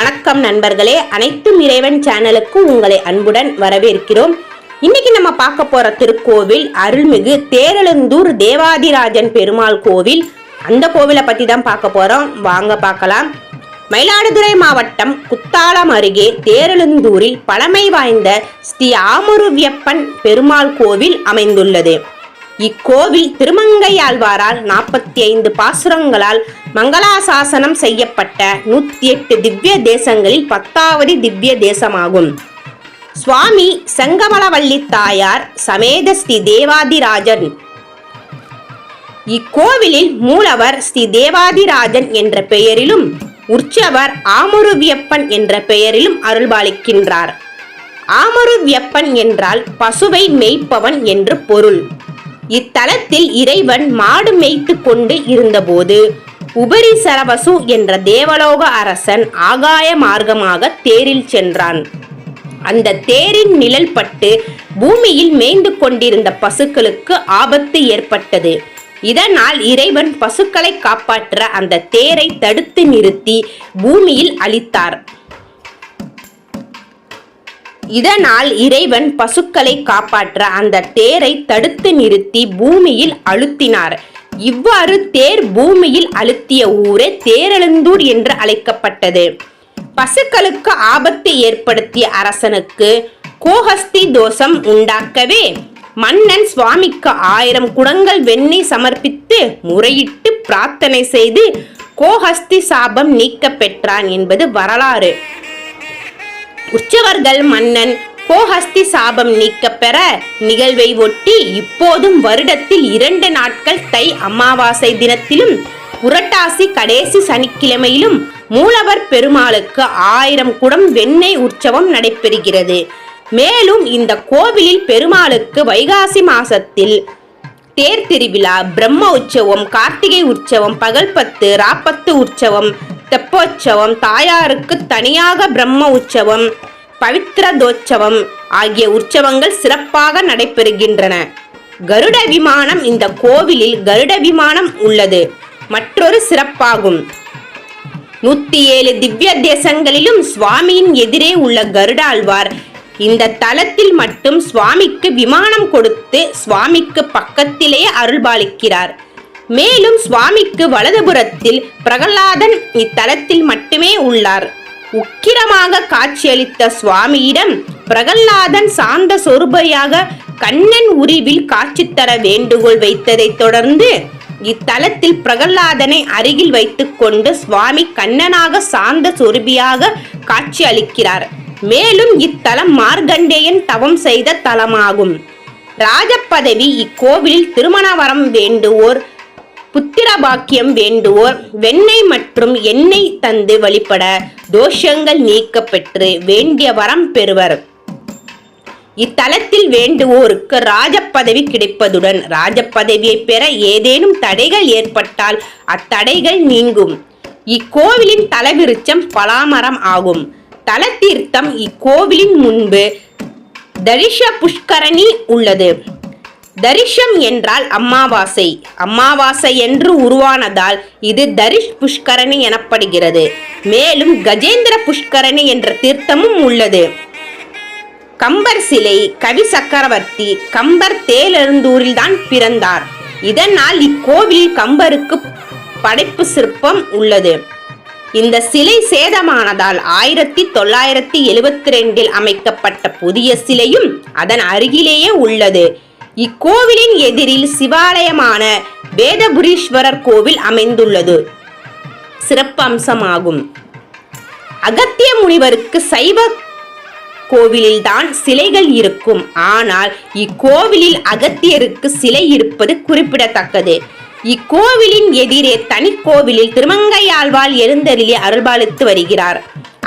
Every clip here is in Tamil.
வணக்கம் நண்பர்களே. அனைத்தும் இறைவன் சேனலுக்கு உங்களை அன்புடன் வரவேற்கிறோம். இன்னைக்கு நம்ம பார்க்க போற திருக்கோவில் அருள்மிகு தேரழுந்தூர் தேவாதிராஜன் பெருமாள் கோவில். அந்த கோவிலை பத்தி தான் பார்க்க போறோம். வாங்க பார்க்கலாம். மயிலாடுதுறை மாவட்டம் குத்தாலம் அருகே தேரழுந்தூரில் பழமை வாய்ந்த ஸ்ரீ ஆமுருவியப்பன் பெருமாள் கோவில் அமைந்துள்ளது. இக்கோவில் திருமங்கையாழ்வாரால் நாற்பத்தி ஐந்து பாசுரங்களால் மங்களாசாசனம் செய்யப்பட்ட நூத்தி எட்டு திவ்ய தேசங்களில் பத்தாவது திவ்ய தேசமாகும். சுவாமி செங்கமலவள்ளி தாயார் சமேத ஸ்ரீ தேவாதிராஜன். இக்கோவிலில் மூலவர் ஸ்ரீ தேவாதிராஜன் என்ற பெயரிலும் உற்சவர் ஆமுருவியப்பன் என்ற பெயரிலும் அருள்பாலிக்கின்றார். ஆமருவியப்பன் என்றால் பசுவை மேய்ப்பவன் என்று பொருள். இத்தலத்தில் இறைவன் மாடு மேய்த்து கொண்டு இருந்தபோது உபரி சரவசு என்ற தேவலோக அரசன் ஆகாய மார்க்கமாக தேரில் சென்றான். அந்த தேரின் நிழல் பட்டு பூமியில் மேய்ந்து கொண்டிருந்த பசுக்களுக்கு ஆபத்து ஏற்பட்டது. இதனால் இறைவன் பசுக்களை காப்பாற்ற அந்த தேரை தடுத்து நிறுத்தி பூமியில் அழித்தார். இதனால் இறைவன் பசுக்களை காப்பாற்ற அந்த தேரை தடுத்து நிறுத்தி பூமியில் அழுத்தினார். இவ்வாறு தேர் பூமியில் அழுத்திய ஊரே தேரெழுந்தூர் என்று அழைக்கப்பட்டது. பசுக்களுக்கு ஆபத்து ஏற்படுத்திய அரசனுக்கு கோஹஸ்தி தோஷம் உண்டாக்கவே மன்னன் சுவாமிக்கு ஆயிரம் குடங்கள் வெண்ணெய் சமர்ப்பித்து முறையிட்டு பிரார்த்தனை செய்து கோஹஸ்தி சாபம் நீக்க பெற்றான் என்பது வரலாறு. உற்சவர்கள் மன்னன் கோஹஸ்தி சாபம் நீக்கப்பெற நிகழ்வை ஒட்டி இப்போதும் வருடத்தில் இரண்டு நாட்கள் தை அமாவாசை தினத்திலும் புரட்டாசி கடைசி சனிக்கிழமையிலும் மூலவர் பெருமாளுக்கு ஆயிரம் குடம் வெண்ணெய் உற்சவம் நடைபெறுகிறது. மேலும் இந்த கோவிலில் பெருமாளுக்கு வைகாசி மாசத்தில் தேர் திருவிழா பிரம்ம உற்சவம் கார்த்திகை உற்சவம் பகல்பத்து ராப்பத்து உற்சவம் தெப்போற்சவம் தாயாருக்கு தனியாக பிரம்ம உற்சவம் பவித்ரதோற்சவம் ஆகிய உற்சவங்கள் சிறப்பாக நடைபெறுகின்றன. கருட விமானம் இந்த கோவிலில் கருட விமானம் உள்ளது. மற்றொரு சிறப்பாகும். நூத்தி ஏழு திவ்ய தேசங்களிலும் சுவாமியின் எதிரே உள்ள கருடாழ்வார். இந்த தலத்தில் மட்டும் சுவாமிக்கு விமானம் கொடுத்து சுவாமிக்கு பக்கத்திலேயே அருள்பாலிக்கிறார். மேலும் சுவாமிக்கு வலதுபுறத்தில் பிரகலாதன் இத்தலத்தில் மட்டுமே உள்ளார். உக்கிரமாக காட்சியளித்த சுவாமியிடம் பிரகல்லாதன் சாந்த சொருபையாக கண்ணன் உருவில் காட்சி தர வேண்டுகோள் வைத்ததைத் தொடர்ந்து இத்தலத்தில் பிரகல்லாதனை அருகில் வைத்துக்கொண்டு சுவாமி கண்ணனாக சாந்த சொருபியாக காட்சி அளிக்கிறார் மேலும் இத்தலம் மார்கண்டேயன் தவம் செய்த தலமாகும். ராஜபதவி இக்கோவிலில் திருமண வரம் வேண்டுவோர் புத்திர பாக்கியம் வேண்டுவோர் வெண்ணெய் மற்றும் எண்ணெய் தந்து வழிபட தோஷங்கள் நீக்கப்பெற்று வேண்டிய வரம் பெறுவர். இத்தலத்தில் வேண்டுவோருக்கு ராஜப்பதவி கிடைப்பதுடன் ராஜப்பதவியை பெற ஏதேனும் தடைகள் ஏற்பட்டால் அத்தடைகள் நீங்கும். இக்கோவிலின் தலவிருச்சம் பலாமரம் ஆகும். தல தீர்த்தம் இக்கோவிலின் முன்பு தரிஷ புஷ்கரணி உள்ளது. தரிஷம் என்றால் அமாவாசை அமாவாசை என்று உருவானதால் இது தரிஷ் புஷ்கரணி எனப்படுகிறது. மேலும் கஜேந்திர புஷ்கரணி என்ற தீர்த்தமும் உள்ளது. கம்பர் சிலை கவி சக்கரவர்த்தி கம்பர் தேலெழுந்தூரில் தான் பிறந்தார். இதனால் இக்கோவில் கம்பருக்கு படைப்பு சிற்பம் உள்ளது. இந்த சிலை சேதமானதால் ஆயிரத்தி தொள்ளாயிரத்தி எழுபத்தி ரெண்டில் அமைக்கப்பட்ட புதிய சிலையும் அதன் அருகிலேயே உள்ளது. இக்கோவிலின் எதிரில் சிவாலயமான வேதபுரீஸ்வரர் கோவில் அமைந்துள்ளது. சிறப்பம்சமாகும். அகத்திய முனிவருக்கு சைவ கோவிலில்தான் சிலைகள் இருக்கும். ஆனால் இக்கோவிலில் அகத்தியருக்கு சிலை இருப்பது குறிப்பிடத்தக்கது. இக்கோவிலின் எதிரே தனி கோவிலில் திருமங்கையாழ்வாள் எழுந்தருளி அருள்பாலித்து வருகிறார்.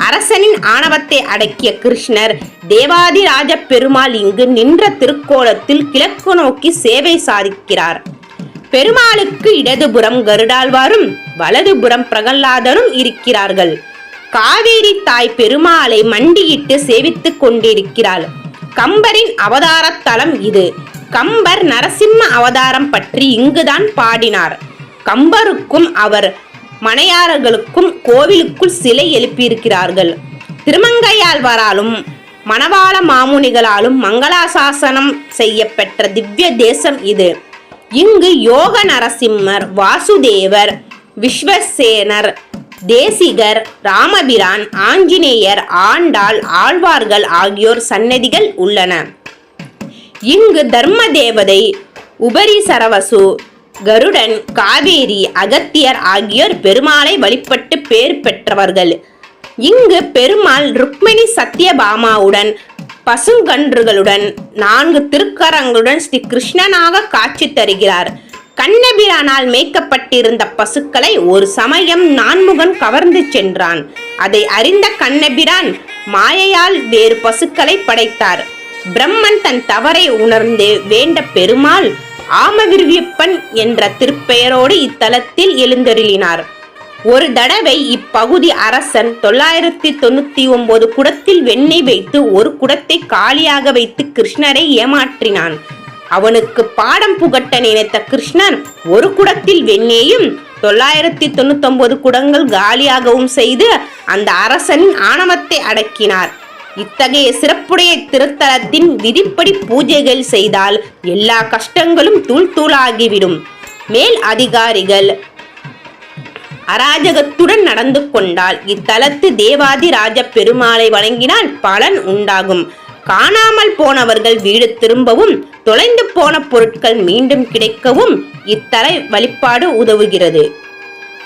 அரசனின் ஆணவத்தை அடக்கிய கிருஷ்ணர் தேவாதிராஜ பெருமாள் இங்கு நின்ற திருக்கோலத்தில் கிழக்கு நோக்கி சேவை சாதிக்கிறார். பெருமாளுக்கு இடதுபுறம் கருடாழ்வாரும் வலதுபுறம் பிரகல்லாதரும் இருக்கிறார்கள். காவேரி தாய் பெருமாளை மண்டியிட்டு சேவித்துக் கொண்டிருக்கிறாள். கம்பரின் அவதார தலம் இது. கம்பர் நரசிம்ம அவதாரம் பற்றி இங்குதான் பாடினார். கம்பருக்கும் அவர் மனையாளர்களுக்கும் கோவிலுக்குள் சிலை எழுப்பியிருக்கிறார்கள். திருமங்கையாழ்வாராலும் மணவாள மாமுனிகளாலும் மங்களாசாசனம் செய்யப்பெற்ற திவ்ய தேசம் இது. இங்கு யோக நரசிம்மர் வாசுதேவர் விஸ்வசேனர் தேசிகர் ராமபிரான் ஆஞ்சநேயர் ஆண்டாள் ஆழ்வார்கள் ஆகியோர் சன்னதிகள் உள்ளன. இங்கு தர்ம தேவதை உபரி சரவசு கருடன் காவேரி அகத்தியர் ஆகியோர் பெருமாளை வழிபட்டு பேர் பெற்றவர்கள். இங்கு பெருமாள் ருக்மிணி சத்யபாமாவுடன் பசுங்கன்றுகளுடன் நான்கு திருக்கரங்களுடன் ஸ்ரீ கிருஷ்ணனாக காட்சி தருகிறார். கண்ணபிரானால் மேய்க்கப்பட்டிருந்த பசுக்களை ஒரு சமயம் நான்முகன் கவர்ந்து சென்றான். அதை அறிந்த கண்ணபிரான் மாயையால் வேறு பசுக்களை படைத்தார். பிரம்மன் தன் தவறை உணர்ந்து வேண்ட பெருமாள் ஆமவிருவியப்பன் என்ற திருப்பெயரோடு இத்தலத்தில் எழுந்தருளினார். ஒரு தடவை இப்பகுதி அரசன் தொள்ளாயிரத்தி தொண்ணூத்தி ஒன்பது குடத்தில் வெண்ணெய் வைத்து ஒரு குடத்தை காலியாக வைத்து கிருஷ்ணரை ஏமாற்றினான். அவனுக்கு பாடம் புகட்ட நினைத்த கிருஷ்ணன் ஒரு குடத்தில் வெண்ணெயும் தொள்ளாயிரத்தி தொண்ணூத்தொன்பது குடங்கள் காலியாகவும் செய்து அந்த அரசனின் ஆணவத்தை அடக்கினார். இத்தகைய சிறப்புடைய திருத்தலத்தின் விதிப்படி பூஜைகள் செய்தால் எல்லா கஷ்டங்களும் தூள் தூளாகிவிடும். மேல் அதிகாரிகள் அராஜகத்துடன் நடந்து கொண்டால் இத்தலத்து தேவாதிராஜ பெருமாளை வணங்கினால் பலன் உண்டாகும். காணாமல் போனவர்கள் வீடு திரும்பவும் தொலைந்து போன பொருட்கள் மீண்டும் கிடைக்கவும் இத்தலை வழிபாடு உதவுகிறது.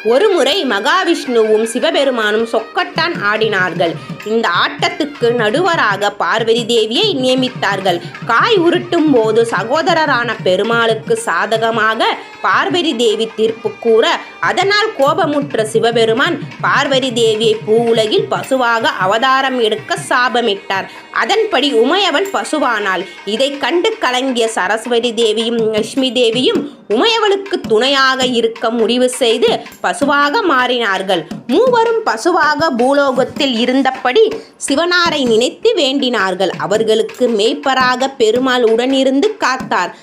ஒருமுறை மகாவிஷ்ணுவும் சிவபெருமானும் சொக்கட்டான் ஆடினார்கள். இந்த ஆட்டத்துக்கு நடுவராக பார்வதி தேவியை நியமித்தார்கள். காய் உருட்டும் போது சகோதரரான பெருமாளுக்கு சாதகமாக பார்வதி தேவி தீர்ப்பு கூற அதனால் கோபமுற்ற சிவபெருமான் பார்வதி தேவியை பூவுலகில் பசுவாக அவதாரம் எடுக்க சாபமிட்டார். அதன்படி உமையவள் பசுவானாள். இதை கண்டு கலங்கிய சரஸ்வதி தேவியும் லட்சுமி தேவியும் உமையவளுக்கு துணையாக இருக்க முடிவு செய்து பசுவாக மாறினார்கள். மூவரும் பசுவாக பூலோகத்தில் இருந்தபடி சிவனாரை நினைத்து வேண்டினார்கள். அவர்களுக்கு மேய்ப்பராக பெருமாள் உடனிருந்து காத்தார்.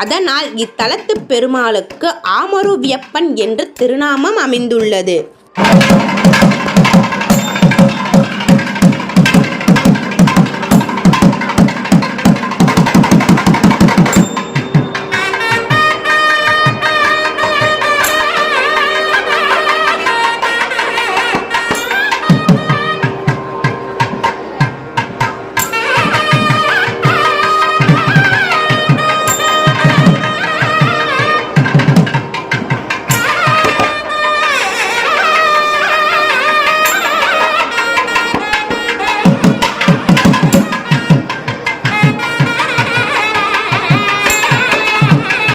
அதனால் இத்தலத்து பெருமாளுக்கு ஆமருவியப்பன் என்று திருநாமம் அமைந்துள்ளது.